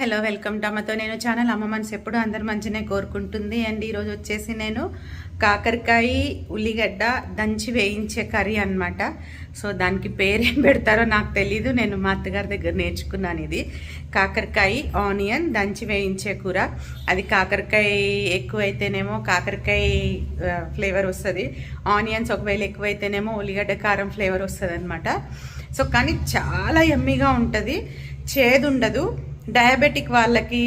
Hello welcome to నేను ఛానల్. అమ్మ మనసు ఎప్పుడు అందరు మంచినే కోరుకుంటుంది. అండ్ ఈరోజు వచ్చేసి నేను కాకరకాయ ఉల్లిగడ్డ దంచి వేయించే కర్రీ అన్నమాట. సో దానికి పేరేం పెడతారో నాకు తెలీదు. నేను మా అత్తగారి దగ్గర నేర్చుకున్నాను ఇది. కాకరకాయ ఆనియన్ దంచి వేయించే కూర. అది కాకరకాయ ఎక్కువైతేనేమో కాకరకాయ ఫ్లేవర్ వస్తుంది. ఆనియన్స్ ఒకవేళ ఎక్కువైతేనేమో ఉల్లిగడ్డ కారం ఫ్లేవర్ వస్తుంది అనమాట సో కానీ చాలా ఎమ్మిగా ఉంటుంది. చేదు ఉండదు. డయాబెటిక్ వాళ్ళకి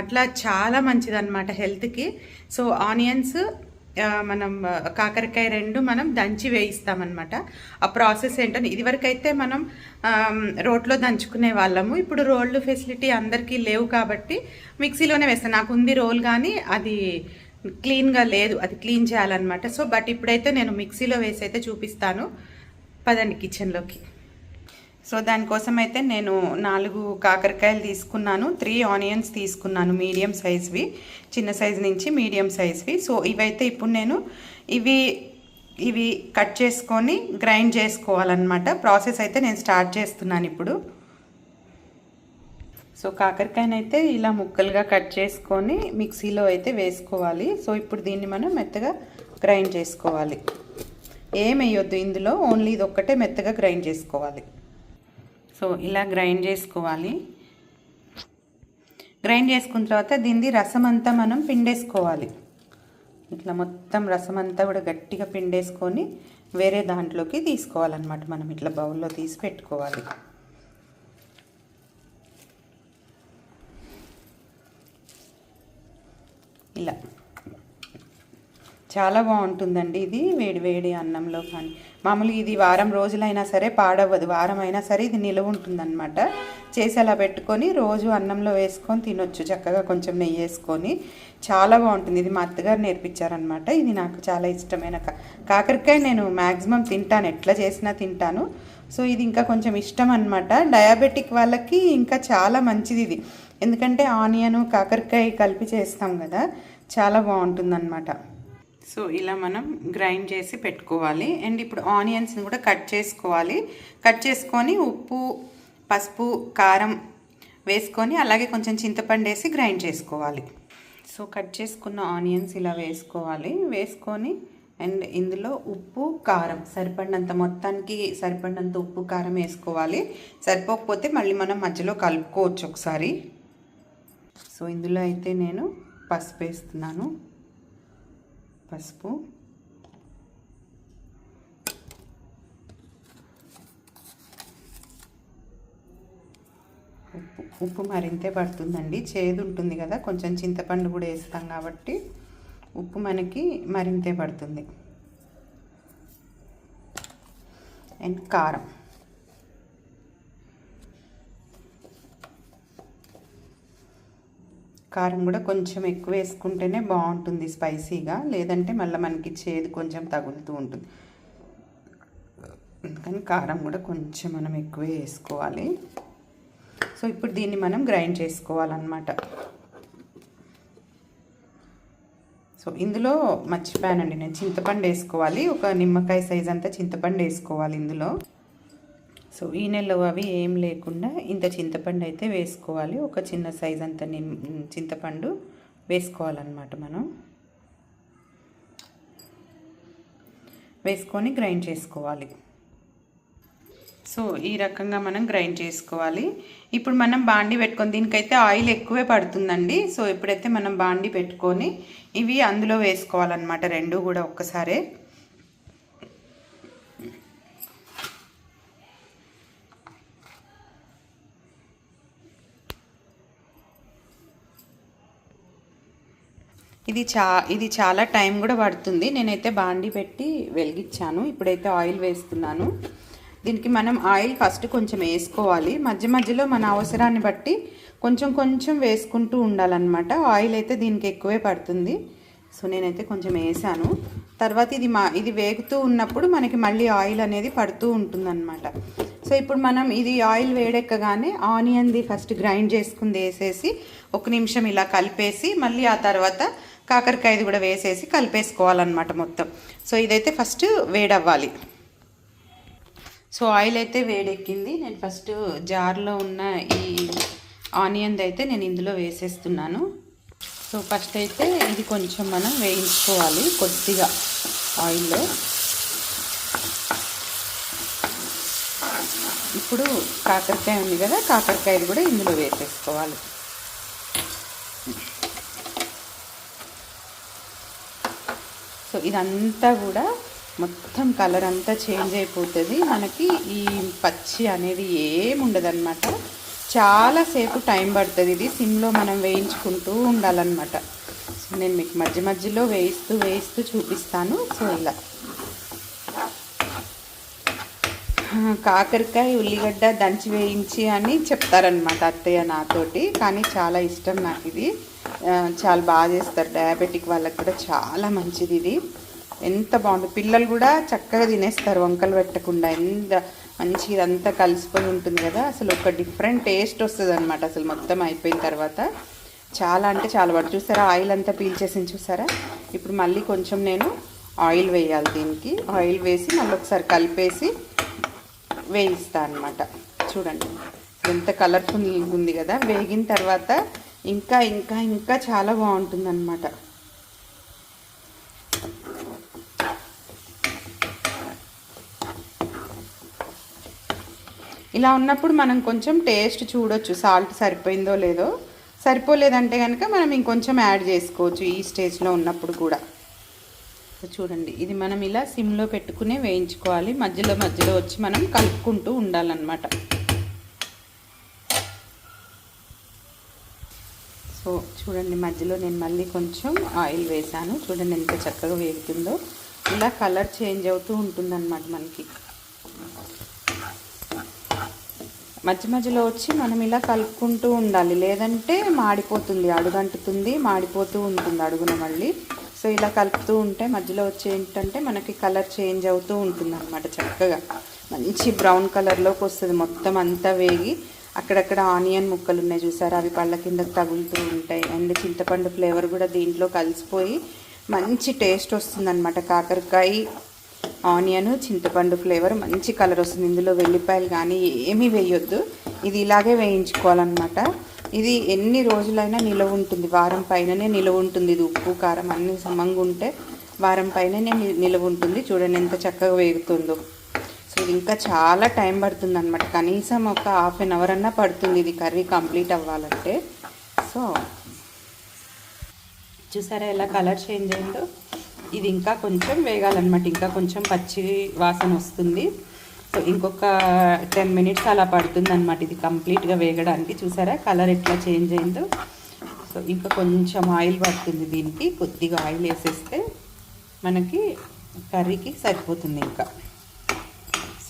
అట్లా చాలా మంచిది అనమాట హెల్త్కి. సో ఆనియన్స్ మనం కాకరకాయ రెండు మనం దంచి వేయిస్తామన్నమాట. ఆ ప్రాసెస్ ఏంటో ఇదివరకైతే మనం రోట్లో దంచుకునే వాళ్ళము. ఇప్పుడు రోళ్ళు ఫెసిలిటీ అందరికీ లేవు కాబట్టి మిక్సీలోనే వేస్తాను నాకు ఉంది రోల్ కానీ అది క్లీన్గా లేదు. అది క్లీన్ చేయాలన్నమాట. సో బట్ ఇప్పుడైతే నేను మిక్సీలో వేసి అయితే చూపిస్తాను. పదండి కిచెన్లోకి. సో దానికోసం అయితే నేను నాలుగు కాకరకాయలు తీసుకున్నాను. త్రీ ఆనియన్స్ తీసుకున్నాను మీడియం సైజ్వి చిన్న సైజ్ నుంచి మీడియం సైజ్వి. సో ఇవైతే ఇప్పుడు నేను ఇవి ఇవి కట్ చేసుకొని గ్రైండ్ చేసుకోవాలన్నమాట. ప్రాసెస్ అయితే నేను స్టార్ట్ చేస్తున్నాను ఇప్పుడు. సో కాకరకాయనైతే ఇలా ముక్కలుగా కట్ చేసుకొని మిక్సీలో అయితే వేసుకోవాలి. సో ఇప్పుడు దీన్ని మనం మెత్తగా గ్రైండ్ చేసుకోవాలి. ఏం వేయొద్దు ఇందులో ఓన్లీ ఇది ఒక్కటే మెత్తగా గ్రైండ్ చేసుకోవాలి. సో ఇలా గ్రైండ్ చేసుకోవాలి. గ్రైండ్ చేసుకున్న తర్వాత దీన్ని రసం అంతా మనం పిండేసుకోవాలి. ఇట్లా మొత్తం రసం అంతా కూడా గట్టిగా పిండేసుకొని వేరే దాంట్లోకి తీసుకోవాలన్నమాట మనం ఇట్లా బౌల్లో తీసి పెట్టుకోవాలి. ఇలా. చాలా బాగుంటుందండి ఇది వేడి వేడి అన్నంలో కానీ. మామూలుగా ఇది వారం రోజులైనా సరే పాడవ్వదు. వారం అయినా సరే ఇది నిలువ ఉంటుందన్నమాట. చేసి అలా పెట్టుకొని రోజు అన్నంలో వేసుకొని తినొచ్చు. చక్కగా కొంచెం నెయ్యి వేసుకొని. చాలా బాగుంటుంది. ఇది మా అత్తగారు నేర్పించారనమాట ఇది నాకు చాలా ఇష్టమైన కా కాకరకాయ నేను మ్యాక్సిమం తింటాను. ఎట్లా చేసినా తింటాను. సో ఇది ఇంకా కొంచెం ఇష్టం అనమాట డయాబెటిక్ వాళ్ళకి ఇంకా చాలా మంచిది ఇది. ఎందుకంటే ఆనియను కాకరకాయ కలిపి చేస్తాం కదా. చాలా బాగుంటుందన్నమాట. సో ఇలా మనం గ్రైండ్ చేసి పెట్టుకోవాలి. అండ్ ఇప్పుడు ఆనియన్స్ని కూడా కట్ చేసుకోవాలి. కట్ చేసుకొని ఉప్పు పసుపు కారం వేసుకొని అలాగే కొంచెం చింతపండు వేసి గ్రైండ్ చేసుకోవాలి. సో కట్ చేసుకున్న ఆనియన్స్ ఇలా వేసుకోవాలి. వేసుకొని అండ్ ఇందులో ఉప్పు కారం సరిపడినంత మొత్తానికి సరిపడినంత ఉప్పు కారం వేసుకోవాలి. సరిపోకపోతే మళ్ళీ మనం మధ్యలో కలుపుకోవచ్చు ఒకసారి. సో ఇందులో అయితే నేను పసుపు వేస్తున్నాను. పసుపు. ఉప్పు ఉప్పు మరింతే పడుతుందండి. చేదు ఉంటుంది కదా కొంచెం చింతపండు కూడా వేస్తాం కాబట్టి ఉప్పు మనకి మరింతే పడుతుంది. అండ్ కారం. కారం కూడా కొంచెం ఎక్కువ వేసుకుంటేనే బాగుంటుంది స్పైసీగా. లేదంటే మళ్ళీ మనకి చేదు కొంచెం తగులుతూ ఉంటుంది. అందుకని కారం కూడా కొంచెం మనం ఎక్కువ వేసుకోవాలి. సో ఇప్పుడు దీన్ని మనం గ్రైండ్ చేసుకోవాలన్నమాట. సో ఇందులో మర్చిపోయానండి నేను. చింతపండు వేసుకోవాలి. ఒక నిమ్మకాయ సైజ్ అంతా చింతపండు వేసుకోవాలి ఇందులో. సో ఈ నెలలో అవి ఏం లేకుండా ఇంత చింతపండు అయితే వేసుకోవాలి. ఒక చిన్న సైజ్ అంత నిమ్ చింతపండు వేసుకోవాలన్నమాట మనం. వేసుకొని గ్రైండ్ చేసుకోవాలి. సో ఈ రకంగా మనం గ్రైండ్ చేసుకోవాలి. ఇప్పుడు మనం బాండి పెట్టుకొని దీనికైతే ఆయిల్ ఎక్కువే పడుతుందండి. సో ఇప్పుడైతే మనం బాండి పెట్టుకొని ఇవి అందులో వేసుకోవాలన్నమాట రెండు కూడా ఒక్కసారే. ఇది చా ఇది చాలా టైం కూడా పడుతుంది. నేనైతే బాండి పెట్టి వెలిగించాను. ఇప్పుడైతే ఆయిల్ వేస్తున్నాను. దీనికి మనం ఆయిల్ ఫస్ట్ కొంచెం వేసుకోవాలి. మధ్య మధ్యలో మన అవసరాన్ని బట్టి కొంచెం కొంచెం వేసుకుంటూ ఉండాలన్నమాట. ఆయిల్ అయితే దీనికి ఎక్కువే పడుతుంది. సో నేనైతే కొంచెం వేసాను. తర్వాత ఇది మా ఇది వేగుతూ ఉన్నప్పుడు మనకి మళ్ళీ ఆయిల్ అనేది పడుతూ ఉంటుందన్నమాట. సో ఇప్పుడు మనం ఇది ఆయిల్ వేడెక్కగానే ఆనియన్ది ఫస్ట్ గ్రైండ్ చేసుకుంది వేసేసి ఒక నిమిషం ఇలా కలిపేసి మళ్ళీ ఆ తర్వాత కాకరకాయది కూడా వేసేసి కలిపేసుకోవాలన్నమాట మొత్తం. సో ఇదైతే ఫస్ట్ వేడవ్వాలి. సో ఆయిల్ అయితే వేడెక్కింది. నేను ఫస్ట్ జార్లో ఉన్న ఈ ఆనియన్ది అయితే నేను ఇందులో వేసేస్తున్నాను. సో ఫస్ట్ అయితే ఇది కొంచెం మనం వేయించుకోవాలి కొద్దిగా ఆయిల్లో. ఇప్పుడు కాకరకాయ ఉంది కదా కాకరకాయలు కూడా ఇందులో వేసేసుకోవాలి. సో ఇదంతా కూడా మొత్తం కలర్ అంతా చేంజ్ అయిపోతుంది. మనకి ఈ పచ్చి అనేది ఏముండదన్నమాట చాలాసేపు టైం పడుతుంది. ఇది సిమ్లో మనం వేయించుకుంటూ ఉండాలన్నమాట. సో నేను మీకు మధ్య మధ్యలో వేయిస్తూ వేయిస్తూ చూపిస్తాను. సో ఇలా. కాకరకాయ ఉల్లిగడ్డ దంచి వేయించి అని చెప్తారనమాట అత్తయ్య నాతోటి. కానీ చాలా ఇష్టం నాకు ఇది చాలా బాగా చేస్తారు. డయాబెటిక్ వాళ్ళకి కూడా చాలా మంచిది ఇది. ఎంత బాగుంటుంది. పిల్లలు కూడా చక్కగా తినేస్తారు. వంకలు పెట్టకుండా ఎంత మంచి ఇదంతా కలిసిపోయి ఉంటుంది కదా. అసలు ఒక డిఫరెంట్ టేస్ట్ వస్తుంది అనమాట అసలు మొత్తం అయిపోయిన తర్వాత చాలా అంటే చాలా బాగా చూసారా? ఆయిల్ అంతా పీల్చేసింది చూసారా? ఇప్పుడు మళ్ళీ కొంచెం నేను ఆయిల్ వేయాలి దీనికి. ఆయిల్ వేసి మళ్ళీ ఒకసారి కలిపేసి వేయిస్తా అనమాట చూడండి. ఎంత కలర్ఫుల్ ఉంది కదా. వేగిన తర్వాత ఇంకా ఇంకా ఇంకా చాలా బాగుంటుందన్నమాట. ఇలా ఉన్నప్పుడు మనం కొంచెం టేస్ట్ చూడొచ్చు సాల్ట్ సరిపోయిందో లేదో. సరిపోలేదంటే కనుక మనం ఇంకొంచెం యాడ్ చేసుకోవచ్చు ఈ స్టేజ్లో ఉన్నప్పుడు కూడా. చూడండి ఇది మనం ఇలా సిమ్లో పెట్టుకునే వేయించుకోవాలి. మధ్యలో మధ్యలో వచ్చి మనం కలుపుకుంటూ ఉండాలన్నమాట. సో చూడండి మధ్యలో నేను మళ్ళీ కొంచెం ఆయిల్ వేసాను చూడండి ఎంత చక్కగా వేగుతుందో. ఇలా కలర్ చేంజ్ అవుతూ ఉంటుందన్నమాట మనకి. మధ్య మధ్యలో వచ్చి మనం ఇలా కలుపుకుంటూ ఉండాలి. లేదంటే మాడిపోతుంది అడుగంటుతుంది మాడిపోతూ ఉంటుంది అడుగున మళ్ళీ. సో ఇలా కలుపుతూ ఉంటే మధ్యలో వచ్చి ఏంటంటే మనకి కలర్ చేంజ్ అవుతూ ఉంటుంది అనమాట చక్కగా. మంచి బ్రౌన్ కలర్లోకి వస్తుంది. మొత్తం అంతా వేగి అక్కడక్కడ ఆనియన్ ముక్కలు ఉన్నాయి చూసారా? అవి పళ్ళ కిందకు తగులుతూ ఉంటాయి. అండ్ చింతపండు ఫ్లేవర్ కూడా దీంట్లో కలిసిపోయి మంచి టేస్ట్ వస్తుందన్నమాట. కాకరకాయ ఆనియన్ చింతపండు ఫ్లేవర్ మంచి కలర్ వస్తుంది. ఇందులో వెల్లిపాయలు కానీ ఏమీ వేయొద్దు. ఇది ఇలాగే వేయించుకోవాలన్నమాట. ఇది ఎన్ని రోజులైనా నిలవ ఉంటుంది. వారం పైననే నిలవ ఉంటుంది. ఇది ఉప్పు కారం అన్ని సమంగా ఉంటే వారం పైననే నిలవ ఉంటుంది. చూడండి ఎంత చక్కగా వేగుతుందో. సో ఇది ఇంకా చాలా టైం పడుతుంది అనమాట కనీసం ఒక హాఫ్ అన్ అవర్ అన్నా పడుతుంది ఇది కర్రీ కంప్లీట్ అవ్వాలంటే. సో చూసారా ఎలా కలర్ చేంజ్ అయిందో? ఇది ఇంకా కొంచెం వేగాలన్నమాట. ఇంకా కొంచెం పచ్చి వాసన వస్తుంది. సో ఇంకొక టెన్ మినిట్స్ అలా పడుతుంది అనమాట ఇది కంప్లీట్గా వేగడానికి. చూసారా కలర్ ఎట్లా చేంజ్ అయిందో? సో ఇంకా కొంచెం ఆయిల్ పడుతుంది దీనికి. కొద్దిగా ఆయిల్ వేసేస్తే మనకి కర్రీకి సరిపోతుంది ఇంకా.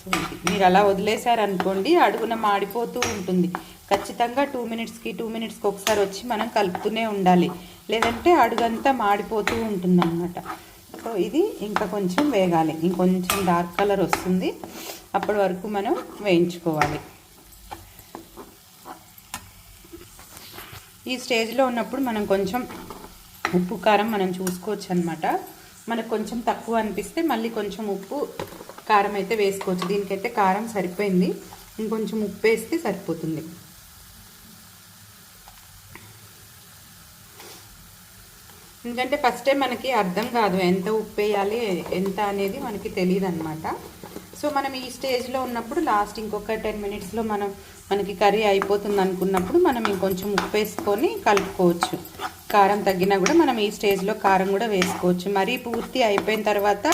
వస్తుంది. మీరు అలా వదిలేశారనుకోండి అడుగున మాడిపోతూ ఉంటుంది. ఖచ్చితంగా టూ మినిట్స్కి టూ మినిట్స్కి ఒకసారి వచ్చి మనం కలుపుతూనే ఉండాలి. లేదంటే అడుగంతా మాడిపోతూ ఉంటుంది అన్నమాట సో ఇది ఇంకా కొంచెం వేగాలి. ఇంకొంచెం డార్క్ కలర్ వస్తుంది. అప్పటి వరకు మనం వేయించుకోవాలి. ఈ స్టేజ్లో ఉన్నప్పుడు మనం కొంచెం ఉప్పు కారం మనం చూసుకోవచ్చు అనమాట మనకు కొంచెం తక్కువ అనిపిస్తే మళ్ళీ కొంచెం ఉప్పు కారం అయితే వేసుకోవచ్చు. దీనికైతే కారం సరిపోయింది. ఇంకొంచెం ఉప్పు వేస్తే సరిపోతుంది. ఎందుకంటే ఫస్ట్ టైం మనకి అర్థం కాదు ఎంత ఉప్పు వేయాలి ఎంత అనేది మనకి తెలియదు అనమాట సో మనం ఈ స్టేజ్లో ఉన్నప్పుడు లాస్ట్ ఇంకొక టెన్ మినిట్స్లో మనం మనకి కర్రీ అయిపోతుంది అనుకున్నప్పుడు మనం ఇంకొంచెం ఉప్పు వేసుకొని కలుపుకోవచ్చు. కారం తగ్గినా కూడా మనం ఈ స్టేజ్లో కారం కూడా వేసుకోవచ్చు. మరీ పూర్తి అయిపోయిన తర్వాత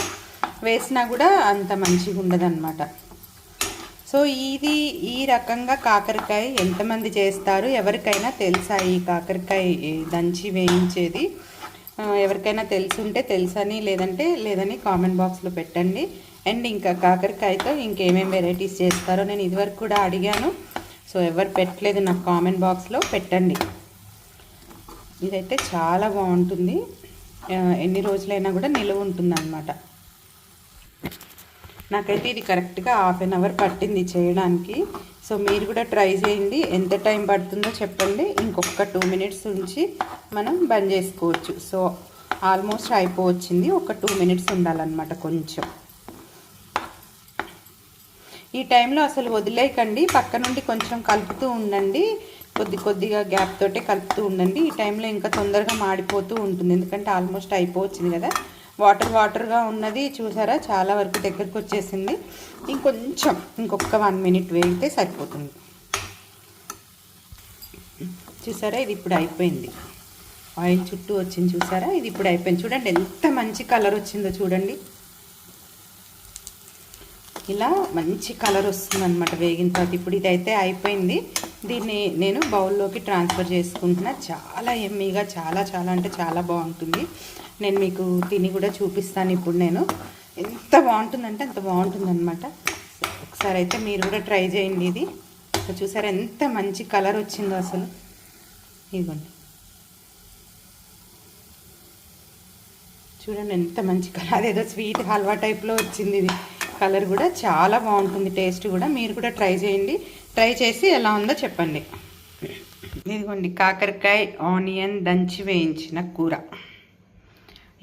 వేసినా కూడా అంత మంచిగా ఉండదన్నమాట. సో ఇది ఈ రకంగా కాకరకాయ ఎంతమంది చేస్తారు ఎవరికైనా తెలుసా ఈ కాకరకాయ దంచి వేయించేది? ఎవరికైనా తెలుసుంటే తెలుసని లేదంటే లేదని కామెంట్ బాక్స్లో పెట్టండి. అండ్ ఇంకా కాకరకాయతో ఇంకేమేమి వెరైటీస్ చేస్తారో నేను ఇదివరకు కూడా అడిగాను. సో ఎవరు పెట్టలేదు నాకు కామెంట్ బాక్స్లో పెట్టండి. ఇదైతే చాలా బాగుంటుంది. ఎన్ని రోజులైనా కూడా నిలువ ఉంటుంది అనమాట నాకైతే ఇది కరెక్ట్గా హాఫ్ అన్ అవర్ పట్టింది చేయడానికి. సో మీరు కూడా ట్రై చేయండి. ఎంత టైం పడుతుందో చెప్పండి. ఇంకొక టూ మినిట్స్ ఉంచి మనం బంద్ చేసుకోవచ్చు. సో ఆల్మోస్ట్ అయిపోవచ్చింది. ఒక టూ మినిట్స్ ఉండాలన్నమాట కొంచెం. ఈ టైంలో అసలు వదిలేయకండి. పక్క నుండి కొంచెం కలుపుతూ ఉండండి. కొద్ది కొద్దిగా గ్యాప్ తోటే కలుపుతూ ఉండండి. ఈ టైంలో ఇంకా తొందరగా మాడిపోతూ ఉంటుంది. ఎందుకంటే ఆల్మోస్ట్ అయిపోవచ్చింది కదా. వాటర్ వాటర్గా ఉన్నది. చూసారా? చాలా వరకు దగ్గరికి వచ్చేసింది. ఇంకొంచెం ఇంకొక వన్ మినిట్ వేగితే సరిపోతుంది. చూసారా? ఇది ఇప్పుడు అయిపోయింది. ఆయిల్ చుట్టూ వచ్చింది. చూసారా? ఇది ఇప్పుడు అయిపోయింది. చూడండి ఎంత మంచి కలర్ వచ్చిందో చూడండి. ఇలా మంచి కలర్ వస్తుంది అనమాట వేగిన తర్వాత. ఇప్పుడు ఇదైతే అయిపోయింది. దీన్ని నేను బౌల్లోకి ట్రాన్స్ఫర్ చేసుకుంటున్నా. చాలా ఎమ్మీగా చాలా చాలా అంటే చాలా బాగుంటుంది. నేను మీకు తిని కూడా చూపిస్తాను ఇప్పుడు నేను. ఎంత బాగుంటుందంటే అంత బాగుంటుంది అనమాట ఒకసారి అయితే మీరు కూడా ట్రై చేయండి ఇది. చూసారా ఎంత మంచి కలర్ వచ్చిందో అసలు. ఇదిగోండి. చూడండి ఎంత మంచి కలర్. అదేదో స్వీట్ హల్వా టైప్లో వచ్చింది ఇది. కలర్ కూడా చాలా బాగుంటుంది టేస్ట్ కూడా. మీరు కూడా ట్రై చేయండి. ట్రై చేసి ఎలా ఉందో చెప్పండి. ఇదిగోండి కాకరకాయ ఆనియన్ దంచి వేయించిన కూర.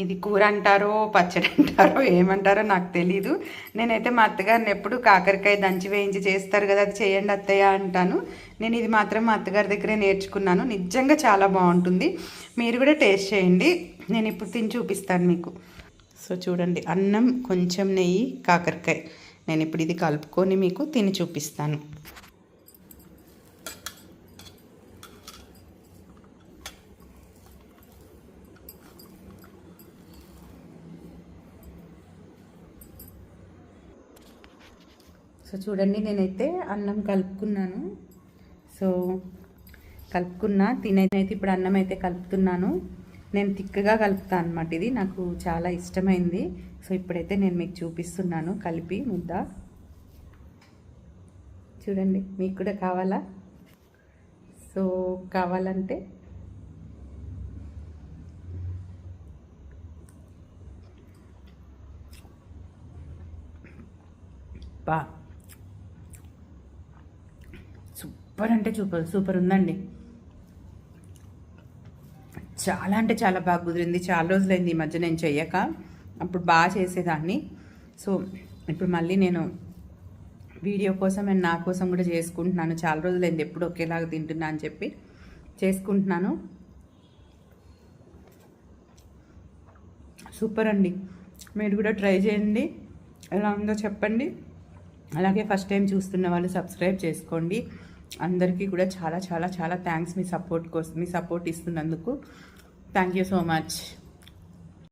ఇది కూర అంటారో పచ్చడి అంటారో ఏమంటారో నాకు తెలీదు. నేనైతే మా అత్తగారిని ఎప్పుడు కాకరకాయ దంచి వేయించి చేస్తారు కదా అది చేయండి అత్తయ్య అంటాను. నేను ఇది మాత్రం మా అత్తగారి దగ్గరే నేర్చుకున్నాను. నిజంగా చాలా బాగుంటుంది. మీరు కూడా టేస్ట్ చేయండి. నేను ఇప్పుడు తిని చూపిస్తాను మీకు. సో చూడండి అన్నం కొంచెం నెయ్యి కాకరకాయ. నేను ఇప్పుడు ఇది కలుపుకొని మీకు తిని చూపిస్తాను. సో చూడండి నేనైతే అన్నం కలుపుకున్నాను. సో కలుపుకున్నా తినైతే ఇప్పుడు అన్నం అయితే కలుపుతున్నాను. నేను తిక్కగా కలుపుతాను అనమాట ఇది. నాకు చాలా ఇష్టమైంది. సో ఇప్పుడైతే నేను మీకు చూపిస్తున్నాను. కలిపి ముద్ద. చూడండి మీకు కూడా కావాలా? సో కావాలంటే బా. సూపర్ అంటే సూపర్ సూపర్ ఉందండి. చాలా అంటే చాలా బాగా కుదిరింది. చాలా రోజులైంది ఈ మధ్య నేను చెయ్యక. అప్పుడు బాగా చేసేదాన్ని. సో ఇప్పుడు మళ్ళీ నేను వీడియో కోసం అండ్ నా కోసం కూడా చేసుకుంటున్నాను. చాలా రోజులైంది. ఎప్పుడు ఒకేలాగా తింటున్నా అని చెప్పి చేసుకుంటున్నాను. సూపర్ అండి. మీరు కూడా ట్రై చేయండి. ఎలా ఉందో చెప్పండి. అలాగే ఫస్ట్ టైం చూస్తున్న వాళ్ళు సబ్స్క్రైబ్ చేసుకోండి. అందరికీ కూడా చాలా చాలా చాలా థ్యాంక్స్ మీ సపోర్ట్ కోసం మీ సపోర్ట్ ఇస్తున్నందుకు. Thank you so much